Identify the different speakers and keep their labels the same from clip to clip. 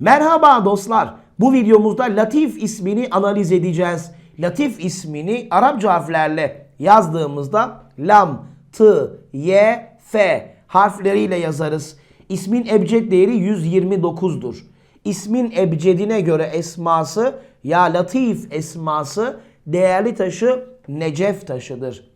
Speaker 1: Merhaba dostlar. Bu videomuzda Latif ismini analiz edeceğiz. Latif ismini Arapça harflerle yazdığımızda lam, t, y, f harfleriyle yazarız. İsmin ebced değeri 129'dur. İsmin ebcedine göre esması ya Latif esması değerli taşı Necef taşıdır.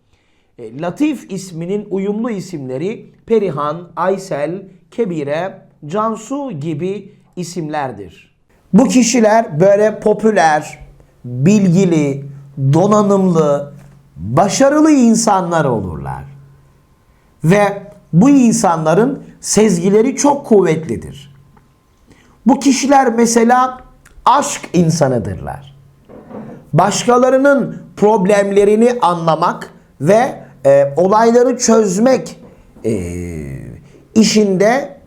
Speaker 1: E, Latif isminin uyumlu isimleri Perihan, Aysel, Kebire, Cansu gibi isimlerdir. Bu kişiler böyle popüler, bilgili, donanımlı, başarılı insanlar olurlar. Ve bu insanların sezgileri çok kuvvetlidir. Bu kişiler mesela aşk insanıdırlar başkalarının problemlerini anlamak ve e, olayları çözmek e, işinde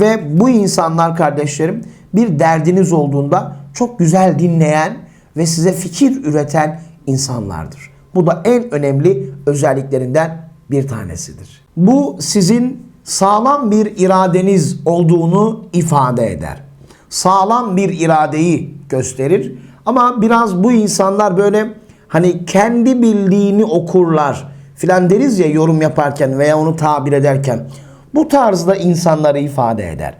Speaker 1: Ve bu insanlar kardeşlerim bir derdiniz olduğunda çok güzel dinleyen ve size fikir üreten insanlardır. Bu da en önemli özelliklerinden bir tanesidir. Bu sizin sağlam bir iradeniz olduğunu ifade eder. Sağlam bir iradeyi gösterir. Ama biraz bu insanlar böyle hani kendi bildiğini okurlar filan deriz ya yorum yaparken veya onu tabir ederken. Bu tarzda insanları ifade eder.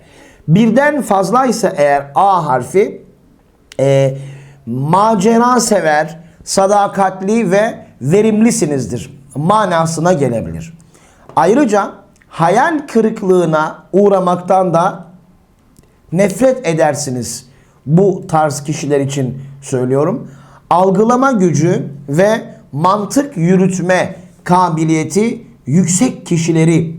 Speaker 1: Birden fazlaysa eğer A harfi e, macera sever, sadakatli ve verimlisinizdir manasına gelebilir. Ayrıca hayal kırıklığına uğramaktan da nefret edersiniz. Bu tarz kişiler için söylüyorum. Algılama gücü ve mantık yürütme kabiliyeti yüksek kişileri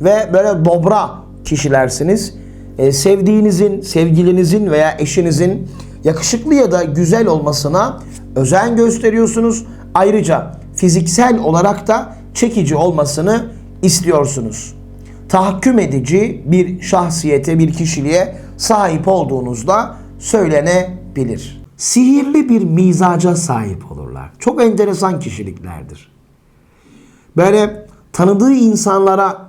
Speaker 1: ve böyle dobra kişilersiniz. Ee, sevdiğinizin, sevgilinizin veya eşinizin yakışıklı ya da güzel olmasına özen gösteriyorsunuz. Ayrıca fiziksel olarak da çekici olmasını istiyorsunuz. Tahakküm edici bir şahsiyete, bir kişiliğe sahip olduğunuzda söylenebilir. Sihirli bir mizaca sahip olurlar. Çok enteresan kişiliklerdir. Böyle tanıdığı insanlara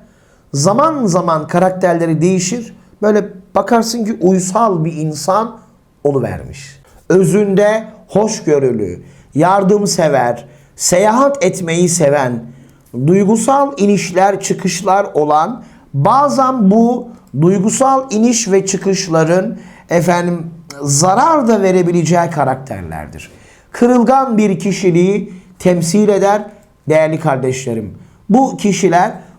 Speaker 1: Zaman zaman karakterleri değişir. Böyle bakarsın ki uysal bir insan oluvermiş. Özünde hoşgörülü, yardımsever, seyahat etmeyi seven, duygusal inişler çıkışlar olan bazen bu duygusal iniş ve çıkışların efendim zarar da verebileceği karakterlerdir. Kırılgan bir kişiliği temsil eder değerli kardeşlerim. Bu kişiler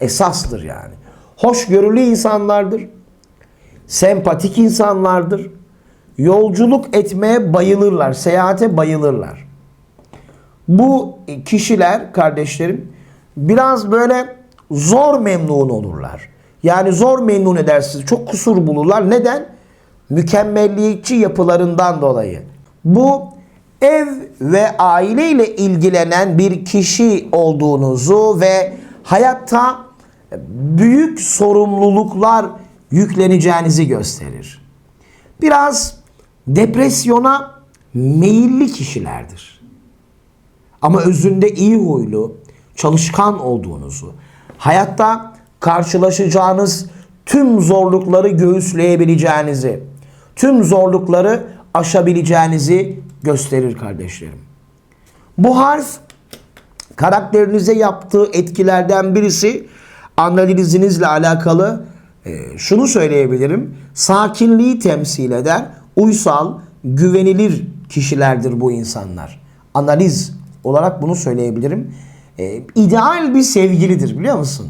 Speaker 1: Esastır yani. Hoşgörülü insanlardır. Sempatik insanlardır. Yolculuk etmeye bayılırlar. Seyahate bayılırlar. Bu kişiler kardeşlerim biraz böyle zor memnun olurlar. Yani zor memnun edersiniz. Çok kusur bulurlar. Neden? Mükemmelliyetçi yapılarından dolayı. Bu ev ve aile ile ilgilenen bir kişi olduğunuzu ve hayatta büyük sorumluluklar yükleneceğinizi gösterir. Biraz depresyona meyilli kişilerdir. Ama özünde iyi huylu, çalışkan olduğunuzu, hayatta karşılaşacağınız tüm zorlukları göğüsleyebileceğinizi, tüm zorlukları aşabileceğinizi gösterir kardeşlerim. Bu harf karakterinize yaptığı etkilerden birisi analizinizle alakalı e, şunu söyleyebilirim. Sakinliği temsil eder. Uysal, güvenilir kişilerdir bu insanlar. Analiz olarak bunu söyleyebilirim. E, ideal bir sevgilidir biliyor musun?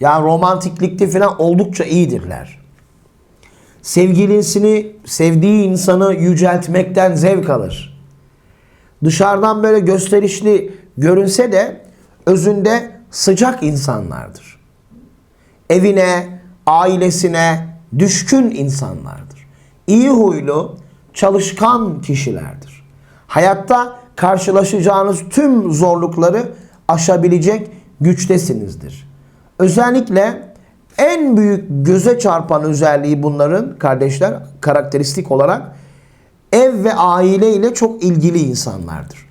Speaker 1: Yani romantiklikte falan oldukça iyidirler. Sevgilisini, sevdiği insanı yüceltmekten zevk alır. Dışarıdan böyle gösterişli görünse de özünde sıcak insanlardır. Evine, ailesine düşkün insanlardır. İyi huylu, çalışkan kişilerdir. Hayatta karşılaşacağınız tüm zorlukları aşabilecek güçtesinizdir. Özellikle en büyük göze çarpan özelliği bunların kardeşler karakteristik olarak ev ve aile ile çok ilgili insanlardır.